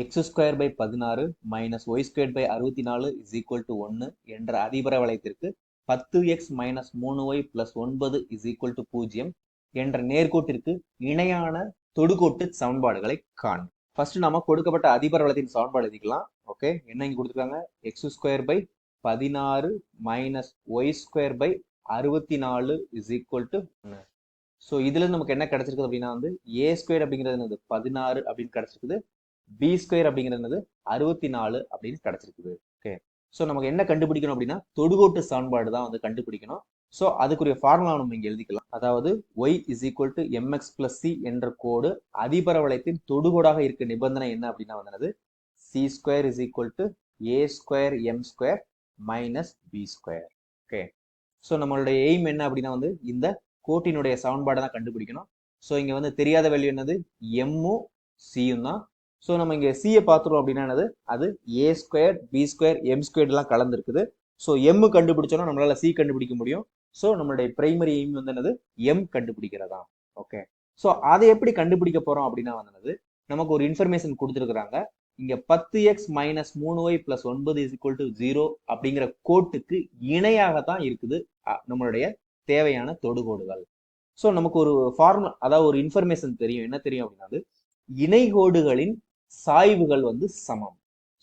X square by பதினாறு minus Y square by அறுபத்தி நாலு இஸ் ஈக்குவல் டு ஒன்று என்ற அதிபர வளையத்திற்கு பத்து எக்ஸ் மைனஸ் மூணு ஒய் பிளஸ் ஒன்பது இஸ் ஈக்குவல் டு பூஜ்ஜியம் என்ற நேர்கோட்டிற்கு இணையான தொடுகோட்டு சமன்பாடுகளை காணும். ஃபர்ஸ்ட் நம்ம கொடுக்கப்பட்ட அதிபர வளையத்தின் சமன்பாடு எழுதிக்கலாம். ஓகே என்ன இங்கே கொடுத்துருக்காங்க? எக்ஸ் ஸ்கொயர் பை பதினாறு மைனஸ் ஒய் ஸ்கொயர் பை அறுபத்தி நாலு இஸ் ஈக்குவல் டு ஒன்று ஸோ இதுல நமக்கு என்ன கிடைச்சிருக்குது அப்படின்னா வந்து ஏ ஸ்கொயர் அப்படிங்கிறது என்னது? பதினாறு அப்படின்னு கிடைச்சிருக்குது. பி ஸ்கொயர் அப்படிங்கிறது என்னது? அறுபத்தி நாலு அப்படின்னு கிடைச்சிருக்குது. ஓகே ஸோ நமக்கு என்ன கண்டுபிடிக்கணும் அப்படின்னா தொடுகோட்டு சமன்பாடு தான் வந்து கண்டுபிடிக்கணும். ஸோ அதுக்குரிய ஃபார்முலா நம்ம இங்கே எழுதிக்கலாம். அதாவது Y is equal to M X plus C என்ற கோடு அதிபரவளையத்தின் தொடுகோடாக இருக்க நிபந்தனை என்ன அப்படின்னா வந்து C square is equal to A square M square minus B square okay so நம்மளுடைய எய்ம் என்ன அப்படின்னா வந்து இந்த கோட்டினுடைய சமன்பாடை தான் கண்டுபிடிக்கணும். ஸோ இங்கே வந்து தெரியாத வேல்யூ என்னது? எம்மும் சியும் தான். ஸோ நம்ம இங்கே சியை பார்த்துருவோம் அப்படின்னா என்னது? அது A square B square M ஸ்கொயர்லாம் கலந்துருக்குது. ஸோ எம் கண்டுபிடிச்சோன்னா நம்மளால சி கண்டுபிடிக்க முடியும். ஸோ நம்மளுடைய பிரைமரி எய்ம் வந்து என்னது? எம் கண்டுபிடிக்கிறதா. ஓகே ஸோ அதை எப்படி கண்டுபிடிக்க போறோம் அப்படின்னா வந்து நமக்கு ஒரு இன்ஃபர்மேஷன் கொடுத்துருக்குறாங்க. இங்க பத்து எக்ஸ் மைனஸ் மூணு ஒய் பிளஸ் ஒன்பது இஸ் ஈக்குவல் டு ஜீரோ அப்படிங்கிற கோட்டுக்கு இணையாக தான் இருக்குது நம்மளுடைய தேவையான தொடுகோடுகள். ஸோ நமக்கு ஒரு ஃபார்முலா அதாவது ஒரு இன்ஃபர்மேஷன் தெரியும். என்ன தெரியும் அப்படின்னா இணைகோடுகளின் சாய்வுகள் வந்து சமம்.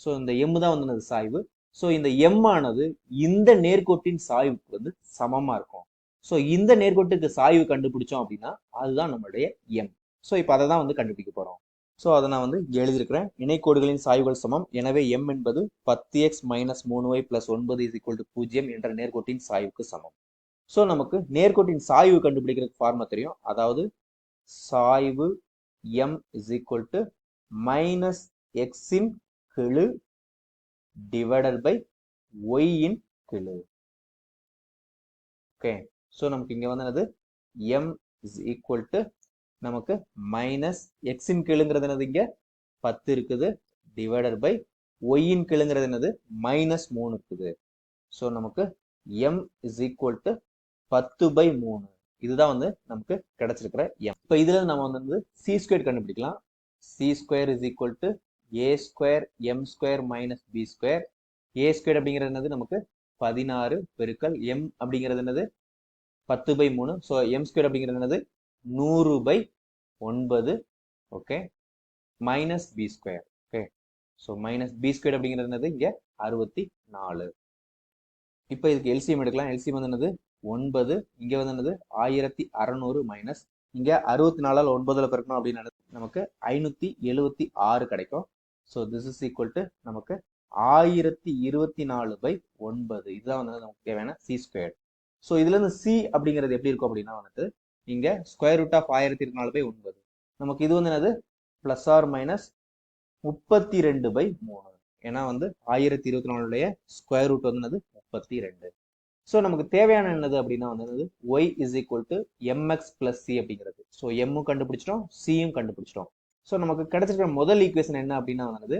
ஸோ இந்த எம் தான் வந்து சாய்வு. ஸோ இந்த எம் ஆனது இந்த நேர்கோட்டின் சாய்வுக்கு வந்து சமமாக இருக்கும். ஸோ இந்த நேர்கோட்டுக்கு சாய்வு கண்டுபிடிச்சோம் அப்படின்னா அதுதான் நம்மளுடைய எம் ஸோ இப்போ அதை தான் வந்து கண்டுபிடிக்க போகிறோம் ஸோ அதை நான் வந்து எழுதியிருக்கிறேன். இணைக்கோடுகளின் சாய்வுகள் சமம். எனவே எம் என்பது பத்து எக்ஸ் மைனஸ் மூணு ஒய் பிளஸ் ஒன்பது இஸ் ஈக்குவல் டு பூஜ்ஜியம் என்ற நேர்கோட்டின் சாய்வுக்கு சமம். ஸோ நமக்கு நேர்கோட்டின் சாய்வு கண்டுபிடிக்கிறதுக்கு ஃபார்மா தெரியும். அதாவது சாய்வு M is equal to minus எக்ஸின் கிழு டிவைடட் பை ஒய்யின் கிழு. ஓகே ஸோ நமக்கு இங்கே வந்து என்னது? எம் இஸ் ஈக்குவல் டு நமக்கு மைனஸ் எக்ஸின் கிழுங்கிறது என்னது இங்கே? பத்து இருக்குது. டிவைடட் பை ஒய்யின் கிழுங்கிறது என்னது? மைனஸ் மூணு இருக்குது. ஸோ நமக்கு எம் இஸ் ஈக்குவல் டு பத்து பை மூணு. இதுதான் வந்து நமக்கு கிடைச்சிருக்கிற எம் இப்போ இதுல நம்ம வந்து சி ஸ்கொயர் கண்டுபிடிக்கலாம். C square is equal to A square M square minus B square A square அப்படிங்கிறது என்னது? நமக்கு பதினாறு பெருக்கல் எம் அப்படிங்கிறது என்னது? பத்து பை மூணு. ஸோ எம் ஸ்கொயர் அப்படிங்கிறது என்னது? நூறு பை ஒன்பது. Okay minus B square okay so minus B square அப்படிங்கிறது என்னது? இங்கே அறுபத்தி நாலு இப்போ இதுக்கு எல்சிஎம் எடுக்கலாம். எல்சிஎம் வந்து என்னது? ஒன்பது. இங்கே வந்து என்னது? ஆயிரத்தி அறநூறு மைனஸ் இங்கே அறுபத்தி நாலால் ஒன்பதுல பெருக்கணும் அப்படின்னு நமக்கு ஐநூற்றி எழுபத்தி ஆறு கிடைக்கும். So this is equal to நமக்கு ஆயிரத்தி இருபத்தி நாலு பை ஒன்பது. இதுதான் வந்து நமக்கு தேவையான சி ஸ்கொயர் ஸோ இதுல இருந்து சி அப்படிங்கிறது எப்படி இருக்கும் அப்படின்னா வந்துட்டு இங்க ஸ்கொயர் ரூட் ஆஃப் ஆயிரத்தி இருபத்தி நாலு பை ஒன்பது. நமக்கு இது வந்து என்னது? பிளஸ் ஆர் மைனஸ் முப்பத்தி ரெண்டு பை மூணு. ஏன்னா வந்து ஆயிரத்தி இருபத்தி நாலுடைய ஸ்கொயர் ரூட் வந்து என்னது? முப்பத்தி ரெண்டு. ஸோ நமக்கு தேவையான என்னது அப்படின்னா வந்து என்னது? Y is equal to M X plus C அப்படிங்கிறது. ஸோ எம்மும் கண்டுபிடிச்சிட்டோம் சியும் கண்டுபிடிச்சிட்டோம். ஸோ நமக்கு கிடைச்சிருக்கிற முதல் ஈக்குவேஷன் என்ன அப்படின்னா வந்து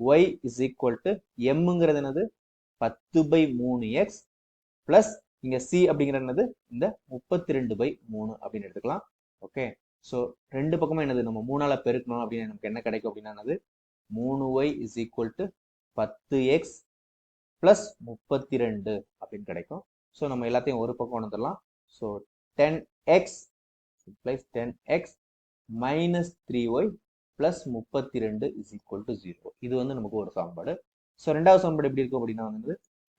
ஒய் இஸ் ஈக்குவல் டு எம்ங்கிறது என்னது? பத்து பை மூணு எக்ஸ் பிளஸ் இங்க சி அப்படிங்கிறது என்னது? இந்த முப்பத்தி ரெண்டு பை மூணு அப்படின்னு எடுத்துக்கலாம். ஓகே ஸோ ரெண்டு பக்கமும் என்னது? நம்ம மூணால பெருக்கணும் அப்படின்னு நமக்கு என்ன கிடைக்கும் அப்படின்னா மூணு ஒய் இஸ் ஈக்குவல் டு பத்து எக்ஸ் பிளஸ் முப்பத்தி ரெண்டு அப்படின்னு கிடைக்கும். ஸோ நம்ம எல்லாத்தையும் ஒரு பக்கம் வந்துடலாம் so ten X plus ten X minus three Y plus முப்பத்தி ரெண்டு இஸ் ஈக்குவல் டு ஜீரோ இது வந்து நமக்கு ஒரு சமன்பாடு. ஸோ ரெண்டாவது சமன்பாடு எப்படி இருக்கும் அப்படின்னா வந்து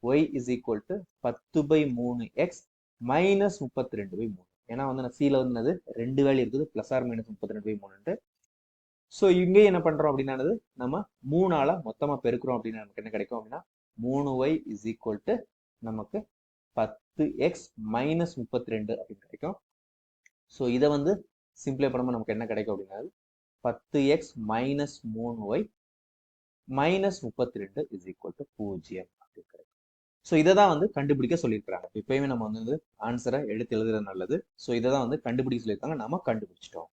ஒய் இஸ் ஈக்குவல் டு பத்து பை மூணு எக்ஸ் மைனஸ் முப்பத்தி ரெண்டு பை மூணு. ஏன்னா வந்து நான் சீல வந்து ரெண்டு வேல்யூ இருக்குது பிளஸ் ஆர் மைனஸ் முப்பத்தி ரெண்டு பை மூணுன்ட்டு. ஸோ இங்கே என்ன பண்ணுறோம் அப்படின்னானது நம்ம மூணால மொத்தமாக பெருக்கிறோம் அப்படின்னா நமக்கு என்ன கிடைக்கும் அப்படின்னா மூணு ஒய் இஸ் ஈக்குவல் டு நமக்கு பத்து எக்ஸ் மைனஸ் முப்பத்தி ரெண்டு அப்படின்னு கிடைக்கும். ஸோ இதை வந்து சிம்பிளை பண்ணும்போது நமக்கு என்ன கிடைக்கும் அப்படின்னா பத்து எக்ஸ் மைனஸ் மூணு ஒய் மைனஸ் முப்பத்தி ரெண்டு இஸ் ஈக்குவல் டு பூஜ்ஜியம் அப்படின்னு கிடைக்கும். ஸோ இதை தான் வந்து கண்டுபிடிக்க சொல்லியிருக்கிறாங்க. எப்பயுமே நம்ம வந்து ஆன்சரை எடுத்து எழுதுறது நல்லது. ஸோ இதை தான் வந்து கண்டுபிடிக்க சொல்லியிருக்காங்க. நம்ம கண்டுபிடிச்சிட்டோம்.